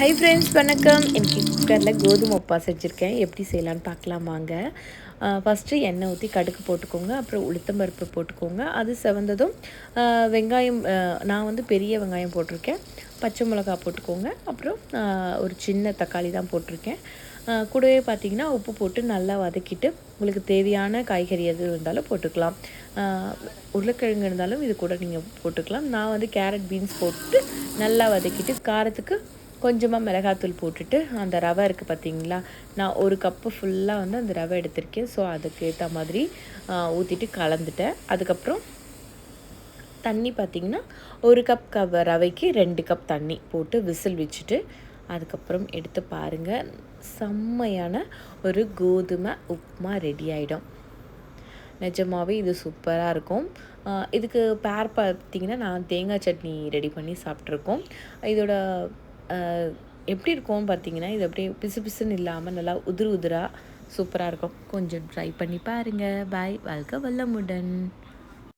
Hi friends வணக்கம். இன்றைக்கி குக்கரில் கோதுமை உப்பா செஞ்சுருக்கேன். எப்படி செய்யலான்னு பார்க்கலாம் வாங்க. ஃபஸ்ட்டு எண்ணெய் ஊற்றி கடுகு போட்டுக்கோங்க. அப்புறம் உளுத்தம்பருப்பு போட்டுக்கோங்க. அது செவந்ததும் வெங்காயம் நான் வந்து பெரிய வெங்காயம் போட்டிருக்கேன். பச்சை மிளகா போட்டுக்கோங்க. அப்புறம் ஒரு சின்ன தக்காளி தான் போட்டிருக்கேன். கூடவே பார்த்தீங்கன்னா உப்பு போட்டு நல்லா வதக்கிட்டு உங்களுக்கு தேவையான காய்கறி எது இருந்தாலும் போட்டுக்கலாம். உருளைக்கிழங்கு இருந்தாலும் இது கூட நீங்கள் போட்டுக்கலாம். நான் வந்து கேரட் பீன்ஸ் போட்டு நல்லா வதக்கிட்டு காரத்துக்கு கொஞ்சமாக மிளகாத்தூள் போட்டுட்டு அந்த ரவை இருக்குது பார்த்தீங்களா நான் ஒரு கப்பு ஃபுல்லாக வந்து அந்த ரவை எடுத்திருக்கேன். ஸோ அதுக்கு ஏற்ற மாதிரி ஊற்றிட்டு கலந்துட்டேன். அதுக்கப்புறம் தண்ணி பார்த்திங்கன்னா ஒரு கப் கவ ரவைக்கு ரெண்டு கப் தண்ணி போட்டு விசில் வச்சுட்டு அதுக்கப்புறம் எடுத்து பாருங்கள் செம்மையான ஒரு கோதுமை உப்புமா ரெடி ஆகிடும் நிஜமாகவே இது சூப்பராக இருக்கும். இதுக்கு பேர் பார்த்தீங்கன்னா நான் தேங்காய் சட்னி ரெடி பண்ணி சாப்பிட்ருக்கோம் இதோட எப்படி இருக்கும் பார்த்தீங்கன்னா இது அப்படியே பிசு பிசுன்னு இல்லாமல் நல்லா உதிர் உதிராக சூப்பராக இருக்கும். கொஞ்சம் ட்ரை பண்ணி பாருங்கள் பாய் வாழ்க வல்லமுடன்.